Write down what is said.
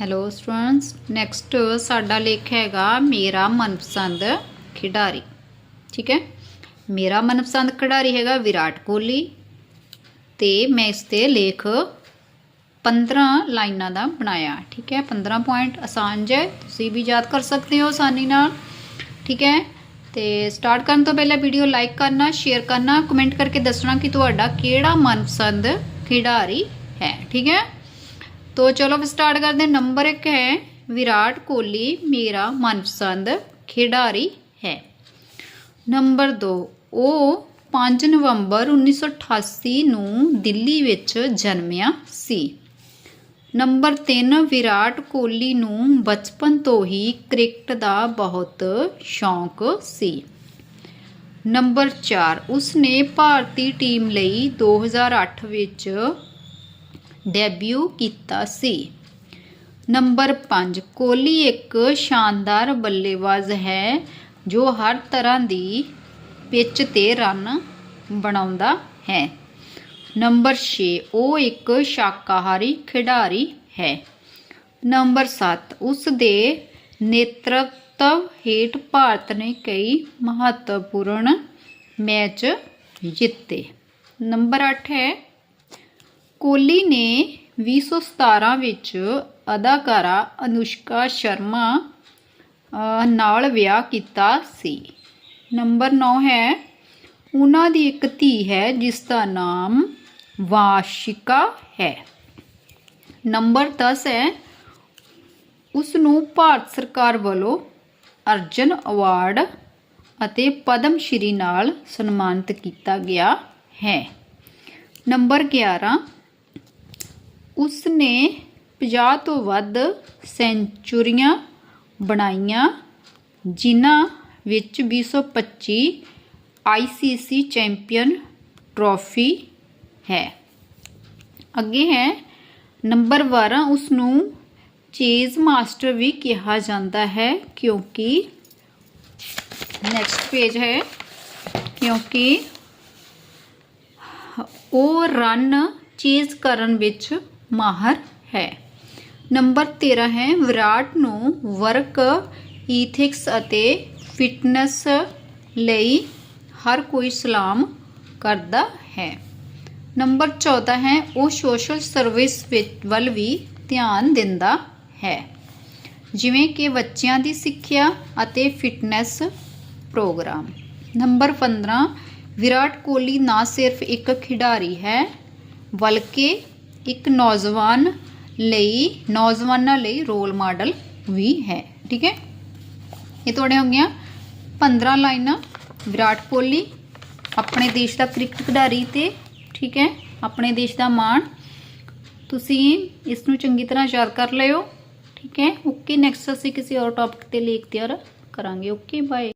Hello students next ਸਾਡਾ ਲੇਖ ਹੈਗਾ ਮੇਰਾ ਮਨਪਸੰਦ ਖਿਡਾਰੀ। ਠੀਕ ਹੈ? ਮੇਰਾ ਮਨਪਸੰਦ ਖਿਡਾਰੀ ਹੈਗਾ ਵਿਰਾਟ ਕੋਹਲੀ। ਤੇ ਮੈਂ ਇਸ ਤੇ ਲੇਖ 15 ਲਾਈਨਾਂ ਦਾ ਬਣਾਇਆ। ਠੀਕ ਹੈ? 15 ਪੁਆਇੰਟ ਆਸਾਨ ਜੇ, ਤੁਸੀਂ ਵੀ ਯਾਦ ਕਰ ਸਕਦੇ ਹੋ ਆਸਾਨੀ ਨਾਲ। ਠੀਕ ਹੈ? ਤੇ ਸਟਾਰਟ ਕਰਨ ਤੋਂ ਪਹਿਲਾਂ ਵੀਡੀਓ ਲਾਈਕ ਕਰਨਾ ਸ਼ੇਅਰ ਕਰਨਾ ਕਮੈਂਟ ਕਰਕੇ ਦੱਸਣਾ ਕਿ ਤੁਹਾਡਾ ਕਿਹੜਾ ਮਨਪਸੰਦ ਖਿਡਾਰੀ ਹੈ। ਠੀਕ ਹੈ? तो चलो फिर स्टार्ट करते हैं नंबर एक है विराट कोहली मेरा मनपसंद खिडारी है ਨੰਬਰ 2 ਉਹ 5 ਨਵੰਬਰ 1988 ਨੂੰ ਦਿੱਲੀ ਵਿੱਚ ਜਨਮਿਆ ਸੀ ਨੰਬਰ 3 ਵਿਰਾਟ ਕੋਹਲੀ ਨੂੰ ਬਚਪਨ ਤੋਂ ਹੀ ਕ੍ਰਿਕਟ ਦਾ ਬਹੁਤ ਸ਼ੌਂਕ ਸੀ ਨੰਬਰ 4 ਉਸਨੇ ਭਾਰਤੀ ਟੀਮ ਲਈ 2008 ਵਿੱਚ ਡੈਬਿਊ ਕੀਤਾ ਸੀ। ਨੰਬਰ 5 ਕੋਹਲੀ ਇੱਕ ਸ਼ਾਨਦਾਰ ਬੱਲੇਬਾਜ਼ ਹੈ, ਜੋ ਹਰ ਤਰ੍ਹਾਂ ਦੀ ਪਿੱਚ ਤੇ ਰਨ ਬਣਾਉਂਦਾ ਹੈ। ਨੰਬਰ 6 ਉਹ ਇੱਕ ਸ਼ਾਕਾਹਾਰੀ ਖਿਡਾਰੀ ਹੈ। ਨੰਬਰ 7 ਉਸ ਦੇ ਨੇਤਰਤਵ ਹੇਠ ਭਾਰਤ ਨੇ ਕਈ ਮਹੱਤਵਪੂਰਨ ਮੈਚ ਜਿੱਤੇ। ਨੰਬਰ 8 ਹੈ ਕੋਹਲੀ ਨੇ 2017 ਵਿੱਚ ਅਦਾਕਾਰਾ ਅਨੁਸ਼ਕਾ ਸ਼ਰਮਾ ਨਾਲ ਵਿਆਹ ਕੀਤਾ ਸੀ। ਨੰਬਰ 9 ਹੈ, ਉਹਨਾਂ ਦੀ ਇੱਕ ਧੀ ਹੈ ਜਿਸ ਦਾ ਨਾਮ ਵਾਸ਼ਿਕਾ ਹੈ। ਨੰਬਰ 10 ਹੈ, ਉਸ ਨੂੰ ਭਾਰਤ ਸਰਕਾਰ ਵੱਲੋਂ ਅਰਜਨ ਅਵਾਰਡ ਅਤੇ ਪਦਮ ਸ਼੍ਰੀ ਨਾਲ ਸਨਮਾਨਿਤ ਕੀਤਾ ਗਿਆ ਹੈ। ਨੰਬਰ 11 ਉਸ ਨੇ 50 ਤੋਂ ਵੱਧ ਸੈਂਚੁਰੀਆਂ ਬਣਾਈਆਂ, ਜਿਨ੍ਹਾਂ ਵਿੱਚ 225 ਆਈਸੀਸੀ ਚੈਂਪੀਅਨ ਟਰੋਫੀ ਹੈ। ਅੱਗੇ ਹੈ, ਨੰਬਰ 12 ਉਸ ਨੂੰ ਚੇਜ਼ ਮਾਸਟਰ ਵੀ ਕਿਹਾ ਜਾਂਦਾ ਹੈ, ਕਿਉਂਕਿ ਨੈਕਸਟ ਪੇਜ ਹੈ, ਕਿਉਂਕਿ ਉਹ ਰਨ ਚੇਜ਼ ਕਰਨ ਵਿੱਚ ਮਾਹਰ ਹੈ। ਨੰਬਰ 13 ਹੈ, ਵਿਰਾਟ ਨੂੰ ਵਰਕ, ਈਥਿਕਸ ਅਤੇ ਫਿਟਨੈਸ ਲਈ ਹਰ ਕੋਈ ਸਲਾਮ ਕਰਦਾ ਹੈ। ਨੰਬਰ 14 ਹੈ, ਉਹ ਸੋਸ਼ਲ ਸਰਵਿਸ ਵਿੱਚ ਵੱਲ ਵੀ ਧਿਆਨ ਦਿੰਦਾ ਹੈ। ਜਿਵੇਂ ਕਿ ਬੱਚਿਆਂ ਦੀ ਸਿੱਖਿਆ ਅਤੇ fitness programme. Number 15 Virat Kohli ਨਾ ਸਿਰਫ ਇੱਕ ਖਿਡਾਰੀ ਹੈ, ਬਲਕਿ ਇੱਕ ਨੌਜਵਾਨ ਲਈ, ਨੌਜਵਾਨਾਂ ਲਈ ਰੋਲ ਮਾਡਲ ਵੀ ਹੈ, ਠੀਕ ਹੈ? ਇਹ ਤੁਹਾਡੇ ਹੋ ਗਈਆਂ 15 ਲਾਈਨਾਂ, ਵਿਰਾਟ ਕੋਹਲੀ, ਆਪਣੇ ਦੇਸ਼ ਦਾ ਕ੍ਰਿਕਟ ਖਿਡਾਰੀ ਤੇ, ਠੀਕ ਹੈ? ਆਪਣੇ ਦੇਸ਼ ਦਾ ਮਾਣ। ਤੁਸੀਂ ਇਸ ਨੂੰ ਚੰਗੀ ਤਰ੍ਹਾਂ ਯਾਦ ਕਰ ਲਿਓ, ਠੀਕ ਹੈ? ਓਕੇ ਨੈਕਸਟ ਅਸੀਂ ਕਿਸੇ ਹੋਰ ਟੌਪਿਕ ਤੇ ਲੇਖ ਤਿਆਰ ਕਰਾਂਗੇ। Okay bye